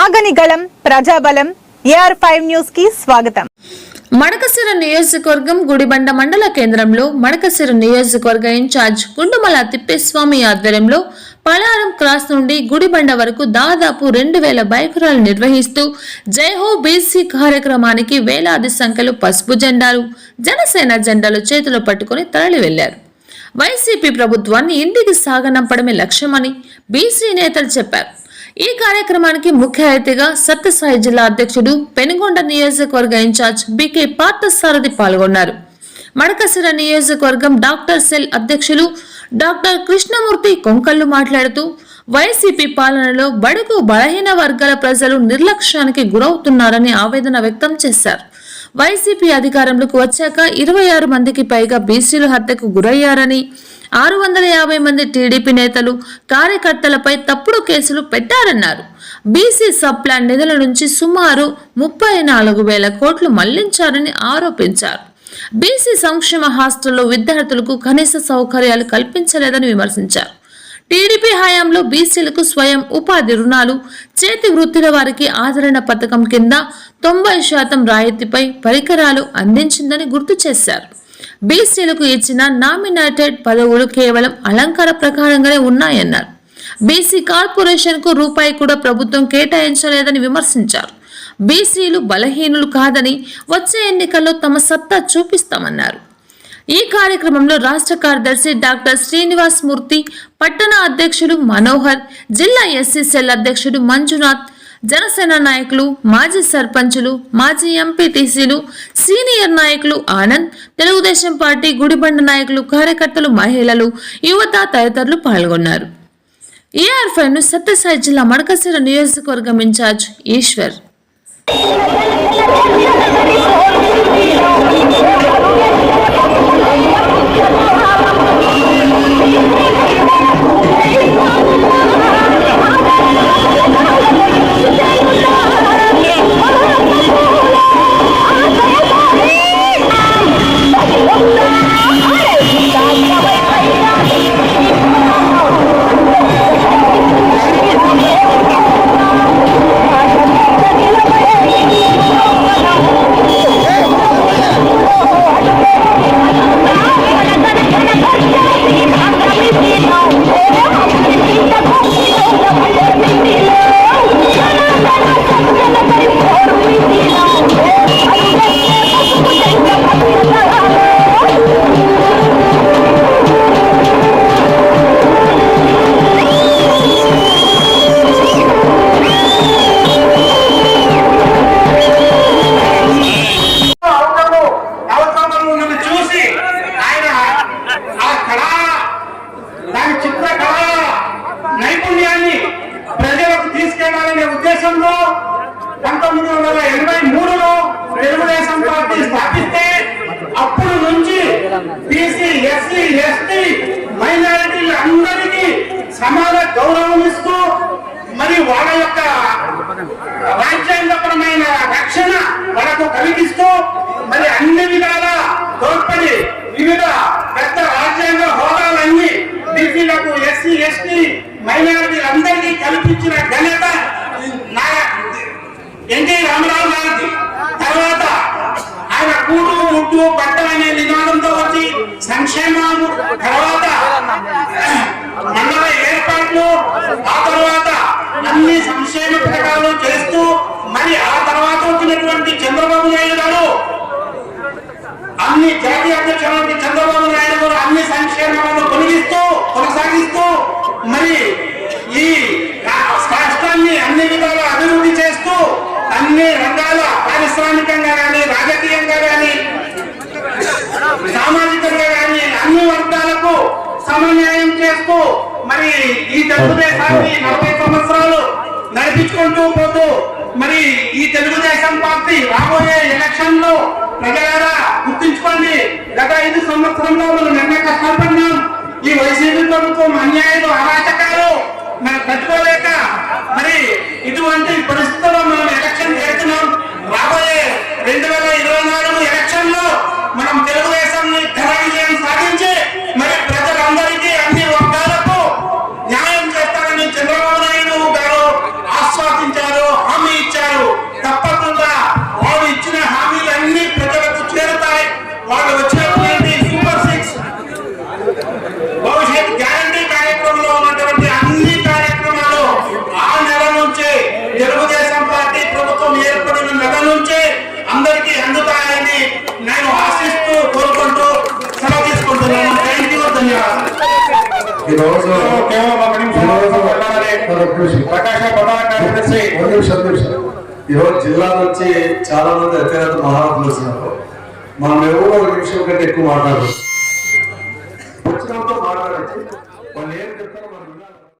ఆగని గళం ప్రజాబలం AR five న్యూస్కి స్వాగతం. మడకసిర నియోజకవర్గం గుడిబండ మండల కేంద్రంలో మడకసిర నియోజకవర్గ ఇన్ఛార్జ్ గుండుమల తిప్పేస్వామి ఆధ్వర్యంలో పలారం క్రాస్ నుండి గుడిబండ వరకు దాదాపు రెండు వేల బైక్ ర్యాలీ నిర్వహిస్తూ జైహో బీసీ కార్యక్రమానికి వేలాది సంఖ్యలో పసుపు జెండాలు జనసేన జెండాలు చేతిలో పట్టుకుని తరలి వెళ్ళారు వైసీపీ ప్రభుత్వాన్ని ఇంటికి సాగనంపడమే లక్ష్యమని బీసీ నేతలు చెప్పారు. ఈ కార్యక్రమానికి ముఖ్య అతిథిగా సత్యసాయి జిల్లా అధ్యక్షుడు పెనుగొండ నియోజకవర్గ ఇన్ఛార్జ్ బికే పార్థసారథి పాల్గొన్నారు. మడకసిర నియోజకవర్గం డాక్టర్ సెల్ అధ్యక్షులు డాక్టర్ కృష్ణమూర్తి కొంకల్లు మాట్లాడుతూ వైసీపీ పాలనలో బడుగు బలహీన వర్గాల ప్రజలు నిర్లక్ష్యానికి గురవుతున్నారని ఆవేదన వ్యక్తం చేశారు. వైసీపీ అధికారంలోకి వచ్చాక ఇరవై ఆరు మందికి పైగా బీసీలు హత్యకు గురయ్యారని ఆరు వందల యాభై మంది టీడీపీ నేతలు కార్యకర్తలపై తప్పుడు కేసులు పెట్టారన్నారు. బీసీ సబ్ ప్లాన్ నిధుల నుంచి సుమారు ముప్పై నాలుగు వేల కోట్లు మళ్ళించారని ఆరోపించారు. బీసీ సంక్షేమ హాస్టల్లో విద్యార్థులకు కనీస సౌకర్యాలు కల్పించలేదని విమర్శించారు. టీడీపీ హయాంలో బీసీలకు స్వయం ఉపాధి రుణాలు చేతి వృత్తుల వారికి ఆదరణ పథకం కింద తొంభై శాతం రాయితీపై పరికరాలు అందించిందని గుర్తు చేశారు. బీసీలకు ఇచ్చిన నామినేటెడ్ పదవులు కేవలం అలంకార ప్రకారంగానే ఉన్నాయన్నారు. బీసీ కార్పొరేషన్కు రూపాయి కూడా ప్రభుత్వం కేటాయించలేదని విమర్శించారు. బీసీలు బలహీనులు కాదని వచ్చే ఎన్నికల్లో తమ సత్తా చూపిస్తామన్నారు. ఈ కార్యక్రమంలో రాష్ట్ర కార్యదర్శి డాక్టర్ శ్రీనివాస్ మూర్తి పట్టణ అధ్యక్షుడు మనోహర్ జిల్లా ఎస్సీ సెల్ అధ్యక్షుడు మంజునాథ్ జనసేన నాయకులు మాజీ సర్పంచులు మాజీ ఎంపీటీసీలు సీనియర్ నాయకులు ఆనంద్ తెలుగుదేశం పార్టీ గుడిబండ నాయకులు కార్యకర్తలు మహిళలు యువత తదితరులు పాల్గొన్నారు. ఏఆర్ ఫైవ్ను సత్యసాయి జిల్లా మడకసిర నియోజకవర్గం ఇన్ఛార్జ్ ఈశ్వర్. తీసుకెళ్ళాలనే ఉద్దేశంలో పంతొమ్మిది వందల ఎనభై మూడులో తెలుగుదేశం పార్టీ స్థాపిస్తే అప్పుడు నుంచి బీసీ ఎస్సీ ఎస్టీ మైనారిటీలు అందరికీ సమాన గౌరవం ఇస్తూ మరి వాళ్ళ యొక్క రాజ్యాంగపరమైన రక్షణ వాళ్ళకు కలిగిస్తూ మరి అన్ని విధాల తోడ్పడి వివిధ పెద్ద రాజ్యాంగ హోదాలన్నీ బీసీలకు ఎస్సీ ఎస్టీ మైనారిటీలందరికీ కల్పించిన ఘనత కూడు పట్టం అనే నినాదంతో వచ్చి సంక్షేమము తర్వాత మండల ఏర్పాట్లు ఆ తర్వాత అన్ని సంక్షేమ పథకాలు చేస్తూ మరి ఆ తర్వాత వచ్చినటువంటి చంద్రబాబు నాయుడు గారు అన్ని జాతీయ అధ్యక్షుడు చంద్రబాబు నాయుడు గారు అన్ని సంక్షేమాలను కొనిగిస్తూ కొనసాగిస్తూ మరి వరకు మరి ఈ తెలుగుదేశాన్ని నలభై సంవత్సరాలు నడిపించుకుంటూ పోతూ మరి ఈ తెలుగుదేశం పార్టీ రాబోయే ఎలక్షన్లో ప్రజలారా గుర్తించుకోండి గత ఐదు సంవత్సరంలో మనం నిన్న కష్టపడినాం ఈ వైసీపీ ప్రభుత్వం అన్యాయాలు అరాచకాలు మనం తట్టుకోలేక మరి ఇటువంటి పరిస్థితుల్లో మనం ఎలక్షన్ ఈరోజు కేవలం ఒక నిమిషం ఈరోజు మాట్లాడాలి. ఒక నిమిషం. ప్రకాశ ప్రధాన కార్యదర్శి ఒక నిమిషం, ఒక నిమిషం. ఈరోజు జిల్లా నుంచి చాలా మంది అత్యంత మహారథులు వచ్చినారు మనం ఎవరో ఒక నిమిషం కంటే ఎక్కువ మాట్లాడరు